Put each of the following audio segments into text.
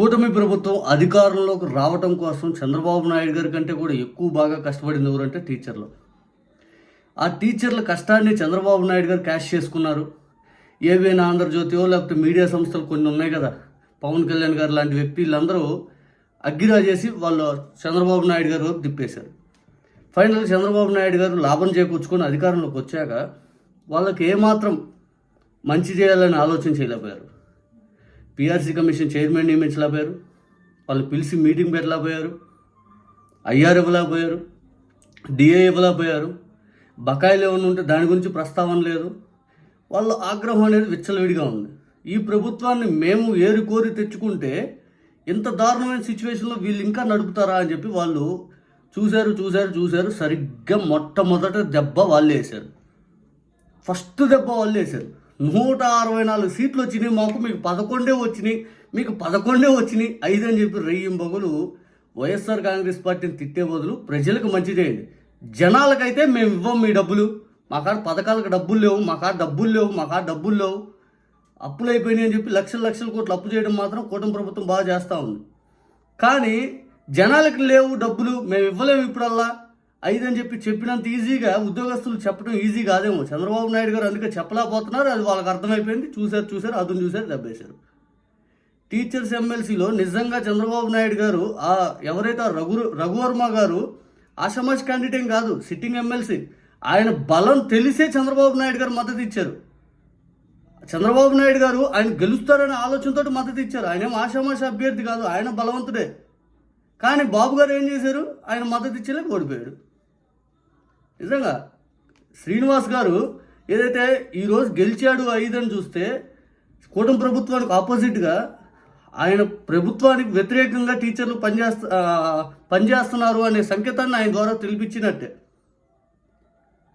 కూటమి ప్రభుత్వం అధికారంలోకి రావటం కోసం చంద్రబాబు నాయుడు గారి కంటే కూడా ఎక్కువ బాగా కష్టపడింది ఎవరంటే టీచర్లు. ఆ టీచర్ల కష్టాన్ని చంద్రబాబు నాయుడు గారు క్యాష్ చేసుకున్నారు. ఏవైనా ఆంధ్రజ్యోతియో లేకపోతే మీడియా సంస్థలు కొన్ని ఉన్నాయి కదా. పవన్ కళ్యాణ్ గారు లాంటి వ్యక్తులందరూ అగ్గిరా చేసి వాళ్ళు చంద్రబాబు నాయుడు గారు తిప్పేశారు. ఫైనల్ చంద్రబాబు నాయుడు గారు లాభం చేకూర్చుకొని అధికారంలోకి వచ్చాక వాళ్ళకి ఏమాత్రం మంచి చేయాలని ఆలోచన చేయలేకపోయారు. పిఆర్సీ కమిషన్ చైర్మన్ నియమించలేకపోయారు. వాళ్ళు పిలిచి మీటింగ్ పెట్టలేకపోయారు. ఐఆర్ ఇవ్వలేకపోయారు. డిఏ ఇవ్వలేకపోయారు. బకాయిలు ఏమైనా ఉంటే దాని గురించి ప్రస్తావన లేదు. వాళ్ళ ఆగ్రహం అనేది విచ్చలవిడిగా ఉంది. ఈ ప్రభుత్వాన్ని మేము ఏరి కోరి తెచ్చుకుంటే ఇంత దారుణమైన సిచ్యువేషన్లో వీళ్ళు ఇంకా నడుపుతారా అని చెప్పి వాళ్ళు చూశారు చూశారు చూశారు. సరిగ్గా మొట్టమొదట దెబ్బ వాళ్ళు వేశారు. ఫస్ట్ దెబ్బ వాళ్ళు వేశారు. నూట అరవై నాలుగు సీట్లు వచ్చినాయి మాకు మీకు పదకొండే వచ్చినాయి మీకు పదకొండే వచ్చినాయి. ఐదు అని చెప్పి రెయ్యం బగులు వైఎస్ఆర్ కాంగ్రెస్ పార్టీని తిట్టే బదులు ప్రజలకు మంచి చేయండి. జనాలకైతే మేము ఇవ్వం మీ డబ్బులు. మా కాడ పథకాలకు డబ్బులు లేవు మా కాడ డబ్బులు లేవు మా కాడ డబ్బులు లేవు. అప్పులు అయిపోయినాయి అని చెప్పి లక్షల లక్షల కోట్లు అప్పు చేయడం మాత్రం కూటమి ప్రభుత్వం బాగా చేస్తూ ఉంది. కానీ జనాలకు లేవు డబ్బులు మేము ఇవ్వలేము ఇప్పుడల్లా. ఐదు అని చెప్పి చెప్పినంత ఈజీగా ఉద్యోగస్తులు చెప్పడం ఈజీ కాదేమో. చంద్రబాబు నాయుడు గారు అందుకే చెప్పలేకపోతున్నారు. అది వాళ్ళకి అర్థమైపోయింది. చూశారు చూశారు అదును చూశారు దెబ్బేశారు. టీచర్స్ ఎమ్మెల్సీలో నిజంగా చంద్రబాబు నాయుడు గారు ఆ ఎవరైతే రఘు రఘువర్మ గారు ఆషమాష్ క్యాండిడేట్ కాదు సిట్టింగ్ ఎమ్మెల్సీ ఆయన బలం తెలిసే చంద్రబాబు నాయుడు గారు మద్దతు ఇచ్చారు. చంద్రబాబు నాయుడు గారు ఆయన గెలుస్తారనే ఆలోచనతో మద్దతు ఇచ్చారు. ఆయన ఏం ఆషామాష అభ్యర్థి కాదు ఆయన బలవంతుడే. కానీ బాబు గారు ఏం చేశారు? ఆయన మద్దతు ఇచ్చేలాక ఓడిపోయాడు నిజంగా శ్రీనివాస్ గారు ఏదైతే ఈరోజు గెలిచాడు ఐదని చూస్తే కూటమి ప్రభుత్వానికి ఆపోజిట్గా ఆయన ప్రభుత్వానికి వ్యతిరేకంగా టీచర్లు పనిచేస్త పనిచేస్తున్నారు అనే సంకేతాన్ని ఆయన ద్వారా తెలిపించినట్టే.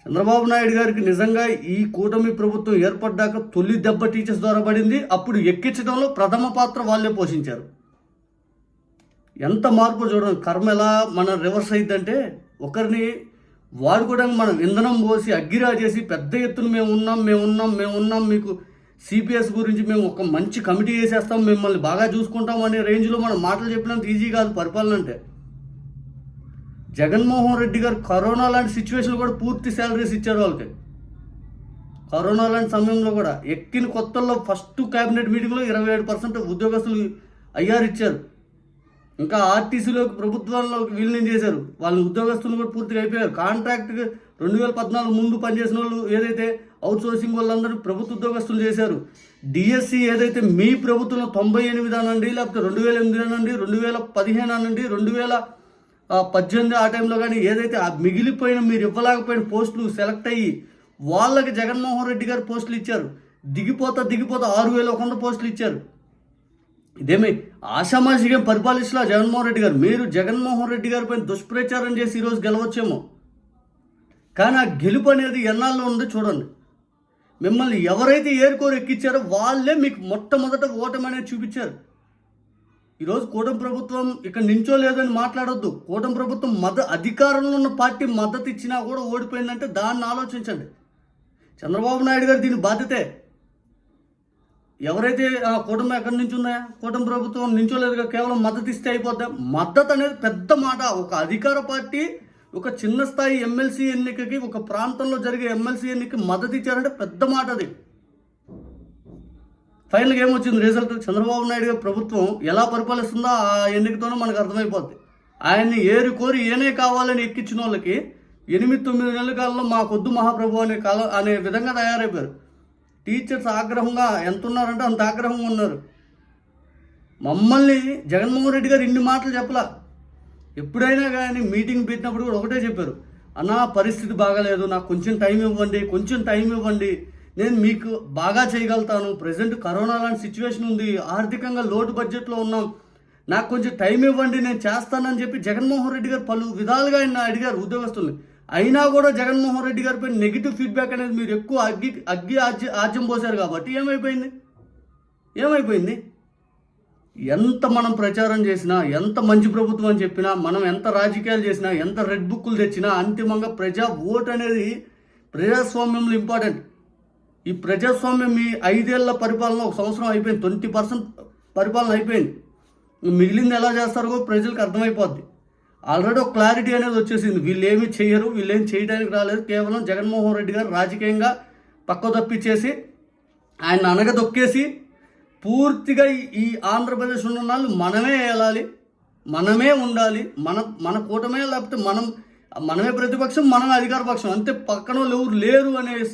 చంద్రబాబు నాయుడు గారికి నిజంగా ఈ కూటమి ప్రభుత్వం ఏర్పడ్డాక తొలి దెబ్బ టీచర్స్ ద్వారా పడింది. అప్పుడు ఎక్కించడంలో ప్రథమ పాత్ర వాళ్ళే పోషించారు. ఎంత మార్పు చూడండి. కర్మ ఎలా మన రివర్స్ అయిందంటే ఒకరిని వాడుకోవడానికి మనం ఇంధనం పోసి అగ్గిరా చేసి పెద్ద ఎత్తున మేము ఉన్నాం మేము ఉన్నాం మేము ఉన్నాం మీకు సిపిఎస్ గురించి మేము ఒక మంచి కమిటీ వేసేస్తాం మిమ్మల్ని బాగా చూసుకుంటాం అనే రేంజ్లో మనం మాటలు చెప్పినంత ఈజీ కాదు పరిపాలన అంటే. జగన్మోహన్ రెడ్డి గారు కరోనా లాంటి సిచ్యువేషన్ కూడా పూర్తి శాలరీస్ ఇచ్చారు వాళ్ళకి. కరోనా లాంటి సమయంలో కూడా ఎక్కిన కొత్తల్లో ఫస్ట్ క్యాబినెట్ మీటింగ్లో ఇరవై ఏడు పర్సెంట్ ఉద్యోగస్తులు అయ్యారు ఇచ్చారు. ఇంకా ఆర్టీసీలోకి ప్రభుత్వంలోకి విలీనం చేశారు? వాళ్ళ ఉద్యోగస్తులు కూడా పూర్తిగా అయిపోయారు. కాంట్రాక్ట్ రెండు వేల పద్నాలుగు ముందు పనిచేసిన వాళ్ళు ఏదైతే అవుట్సోర్సింగ్ వాళ్ళందరూ ప్రభుత్వ ఉద్యోగస్తులు చేశారు డిఎస్సి ఏదైతే మీ ప్రభుత్వంలో తొంభై ఎనిమిది అనండి లేకపోతే రెండు వేల ఎనిమిది అనండి రెండు వేల పదిహేను అనండి రెండు వేల పద్దెనిమిది ఆ టైంలో కానీ ఏదైతే ఆ మిగిలిపోయిన మీరు ఇవ్వలేకపోయిన పోస్టులు సెలెక్ట్ అయ్యి వాళ్ళకి జగన్మోహన్ రెడ్డి గారు పోస్టులు ఇచ్చారు. దిగిపోతా దిగిపోతా ఆరు వేల ఒక వంద పోస్టులు ఇచ్చారు. ఇదేమి ఆషామాషిగా పరిపాలిస్తున్నా జగన్మోహన్ రెడ్డి గారు? మీరు జగన్మోహన్ రెడ్డి గారి పైన దుష్ప్రచారం చేసి ఈరోజు గెలవచ్చేమో. కానీ ఆ గెలుపు అనేది ఎన్నాళ్ళు ఉందో చూడండి. మిమ్మల్ని ఎవరైతే ఏరుకోరు ఎక్కించారో వాళ్ళే మీకు మొట్టమొదట ఓటమి అనేది చూపించారు. ఈరోజు కూటమి ప్రభుత్వం ఇక్కడ నించోలేదని మాట్లాడొద్దు. కూటమి ప్రభుత్వం మద అధికారంలో ఉన్న పార్టీ మద్దతు ఇచ్చినా కూడా ఓడిపోయిందంటే దాన్ని ఆలోచించండి. చంద్రబాబు నాయుడు గారు దీని బాధ్యతే. ఎవరైతే ఆ కూటమి ఎక్కడి నుంచి ఉన్నాయా కూటమి ప్రభుత్వం నించోలేదుగా కేవలం మద్దతు ఇస్తే అయిపోద్దా. మద్దతు అనేది పెద్ద మాట. ఒక అధికార పార్టీ ఒక చిన్న స్థాయి ఎమ్మెల్సీ ఎన్నికకి ఒక ప్రాంతంలో జరిగే ఎమ్మెల్సీ ఎన్నికకి మద్దతు ఇచ్చారంటే పెద్ద మాట అది. ఫైనల్గా ఏమొచ్చింది? రిజల్ట్ చంద్రబాబు నాయుడు ప్రభుత్వం ఎలా పరిపాలిస్తుందో ఆ ఎన్నికతోనే మనకు అర్థమైపోద్ది. ఆయన్ని ఏరి కోరి ఏనే కావాలని ఎక్కించిన వాళ్ళకి ఎనిమిది తొమ్మిది నెలల కాలంలో మాకొద్దు మహాప్రభు అనే కాల అనే విధంగా తయారైపోయారు. టీచర్స్ ఆగ్రహంగా ఎంత ఉన్నారంటే అంత ఆగ్రహంగా ఉన్నారు. మమ్మల్ని జగన్మోహన్ రెడ్డి గారు ఇన్ని మాటలు చెప్పలా. ఎప్పుడైనా కానీ మీటింగ్ పెట్టినప్పుడు కూడా ఒకటే చెప్పారు. అన్నా పరిస్థితి బాగాలేదు. నాకు కొంచెం టైం ఇవ్వండి కొంచెం టైం ఇవ్వండి. నేను మీకు బాగా చేయగలుగుతాను. ప్రజెంట్ కరోనా లాంటి సిచ్యువేషన్ ఉంది. ఆర్థికంగా లోటు బడ్జెట్లో ఉన్నాం. నాకు కొంచెం టైం ఇవ్వండి నేను చేస్తానని చెప్పి జగన్మోహన్ రెడ్డి గారు పలు విధాలుగా ఆయన అడిగారు ఉద్యోగస్తుల్ని. అయినా కూడా జగన్మోహన్ రెడ్డి గారిపై నెగిటివ్ ఫీడ్బ్యాక్ అనేది మీరు ఎక్కువ అగ్గి అగ్గి ఆజ్య ఆజ్యం పోసారు కాబట్టి ఏమైపోయింది? ఏమైపోయింది? ఎంత మనం ప్రచారం చేసినా ఎంత మంచి ప్రభుత్వం అని చెప్పినా మనం ఎంత రాజకీయాలు చేసినా ఎంత రెడ్ బుక్కులు తెచ్చినా అంతిమంగా ప్రజా ఓట్ అనేది ప్రజాస్వామ్యంలో ఇంపార్టెంట్ ఈ ప్రజాస్వామ్యం మీ ఐదేళ్ళ పరిపాలన ఒక సంవత్సరం అయిపోయింది. ట్వంటీ పర్సెంట్ పరిపాలన అయిపోయింది. మిగిలింది ఎలా చేస్తారో ప్రజలకు అర్థమైపోద్ది. ఆల్రెడీ ఒక క్లారిటీ అనేది వచ్చేసింది. వీళ్ళు ఏమి చేయరు వీళ్ళు ఏమి చేయడానికి రాలేదు. కేవలం జగన్మోహన్ రెడ్డి గారు రాజకీయంగా పక్క తప్పించేసి ఆయన అనగదొక్కేసి పూర్తిగా ఈ- ఆంధ్రప్రదేశ్ ఉన్న వాళ్ళు మనమే వెళ్ళాలి మనమే ఉండాలి మన మన కూటమే లేకపోతే మనం మనమే ప్రతిపక్షం మనమే అధికార పక్షం. అంతే పక్కన వాళ్ళు ఎవరు లేరు అనే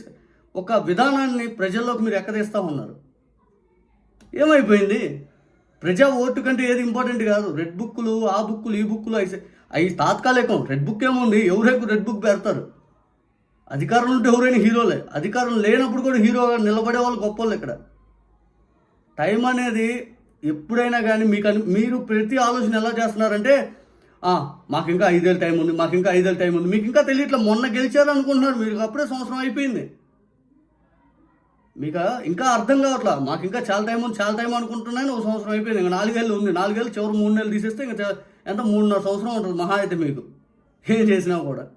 ఒక విధానాన్ని ప్రజల్లోకి మీరు ఎక్కదీస్తూ ఉన్నారు. ఏమైపోయింది? ప్రజా ఓటు కంటే ఏది ఇంపార్టెంట్ కాదు. రెడ్ బుక్లు ఆ బుక్లు ఈ బుక్లు అవి అవి తాత్కాలికం. రెడ్ బుక్ ఏముంది? ఎవరైనా రెడ్ బుక్ పెడతారు? అధికారం ఉంటే ఎవరైనా హీరోలే. అధికారం లేనప్పుడు కూడా హీరోగా నిలబడే వాళ్ళు గొప్ప ఇక్కడ. టైం అనేది ఎప్పుడైనా కానీ మీకు అని మీరు ప్రతి ఆలోచన ఎలా చేస్తున్నారంటే మాకు ఇంకా ఐదేళ్ళ టైం ఉంది మాకు ఇంకా ఐదేళ్ళ టైం ఉంది. మీకు ఇంకా తెలియట్లే. మొన్న గెలిచారు అనుకుంటున్నారు మీరు. అప్పుడే సంవత్సరం అయిపోయింది. మీకు ఇంకా అర్థం కావట్లా. మాకు ఇంకా చాలా టైం ఉంది చాలా టైం అనుకుంటున్నాను ఒక సంవత్సరం అయిపోయింది. ఇంకా నాలుగేళ్ళు ఉంది. నాలుగేళ్ళు చివరి మూడు నెలలు తీసేస్తే ఇంకా ఎంత? మూడున్నర సంవత్సరం ఉంటుంది మహా అయితే మీకు. ఏం చేసినా కూడా.